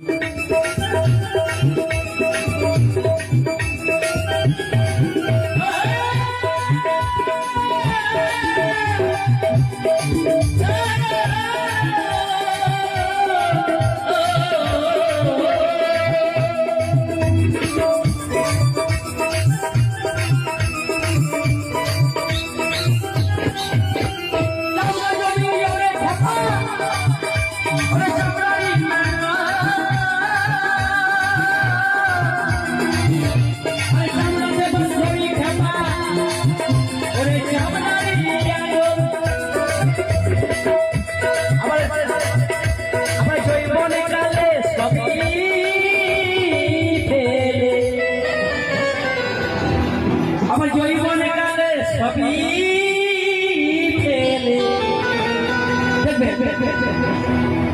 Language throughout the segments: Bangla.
আমার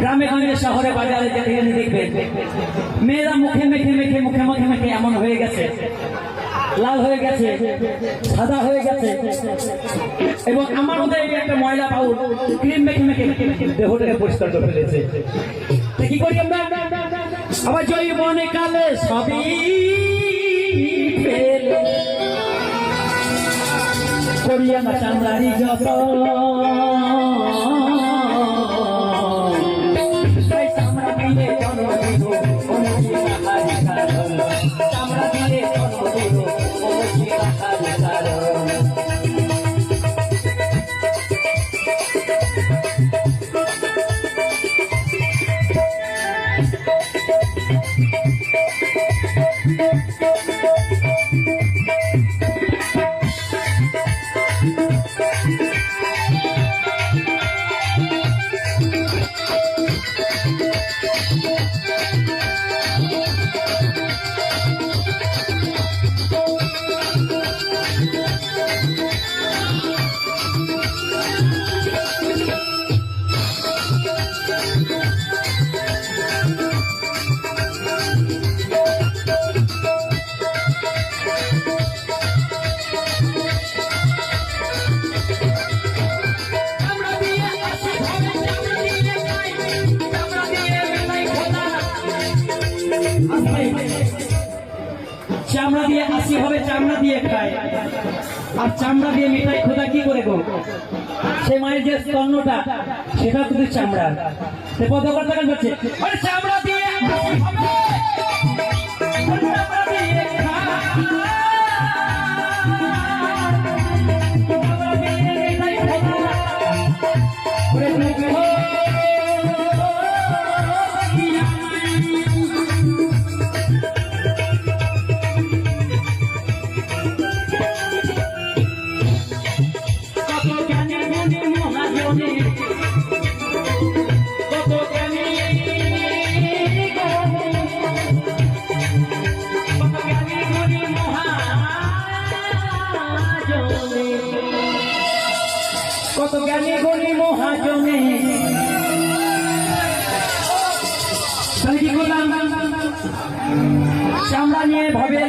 গ্রামে গঞ্জে শহরে বাজারে যেখানে দেখবেন মেয়েরা মুখে মেখে মেখে মুখে মুখে মেখে এমন হয়ে গেছে, লাল হয়ে গেছে, সাদা হয়ে গেছে। এবং আমার মধ্যে একটা ময়লা পাউল ক্রিম মেখে মেখে দেহটাকে পরিষ্কার করে ফেলেছে। কি করি আমরা? আবার জৈবনে কালে সবই করিয়া না যত। চামড়া চামড়া দিয়ে আসি হবে, চামড়া দিয়ে খায়। আর চামড়া দিয়ে মিঠাই খোদা কি করে গো? সে মায়ের যে স্তন্যটা সেটা কিন্তু চামড়া। সে পদ করতে চামড়া দিয়ে কত জ্ঞানী গুণী মহাজনে। করলাম? চামড়া নিয়ে ভাবে